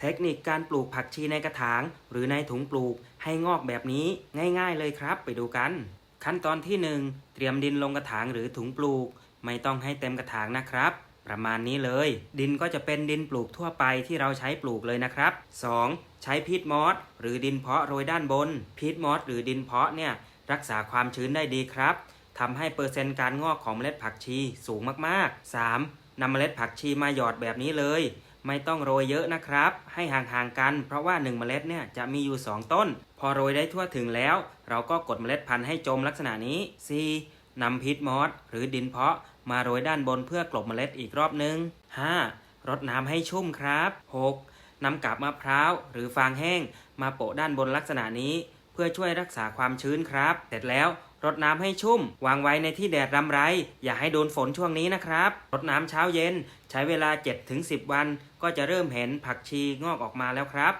เทคนิคการปลูกผักชีในกระถาง หรือในถุงปลูกให้งอกแบบนี้ง่ายๆเลยครับ ไปดูกัน ขั้นตอนที่ 1 เตรียมดินลงกระถางหรือถุงปลูก ไม่ต้องให้เต็มกระถางนะครับ ประมาณนี้เลย ดินก็จะเป็นดินปลูกทั่วไปที่เราใช้ปลูกเลยนะครับ 2. ใช้พีทมอสหรือดินเพาะโรยด้านบนพีทมอสหรือดินเพาะเนี่ยรักษาความชื้นได้ดีครับทำให้เปอร์เซ็นต์การงอกของเมล็ดผักชีสูงมากๆ 3. นำเมล็ดผักชีมาหยอดแบบนี้เลย ไม่ต้องโรยเยอะนะครับ ให้ห่างๆกัน เพราะว่า 1 เมล็ดเนี่ยจะมีอยู่ 2 ต้น พอโรยได้ทั่วถึงแล้ว เราก็กดเมล็ดพันธุ์ให้จมลักษณะนี้ 4. นำพีทมอสหรือดินเพาะ มาโรยด้านบนเพื่อกลบเมล็ดอีกรอบนึง 5. รดน้ำให้ชุ่มครับ 6. นำกาบมะพร้าวหรือฟางแห้ง มาโปะด้านบนลักษณะนี้ พื่อช่วยรักษาความชื้นครับ เสร็จแล้วรดน้ำให้ชุ่ม วางไว้ในที่แดดรำไร อย่าให้โดนฝนช่วงนี้นะครับ รดน้ำเช้าเย็น ใช้เวลา 7-10 วัน ก็จะเริ่มเห็นผักชีงอกออกมาแล้วครับ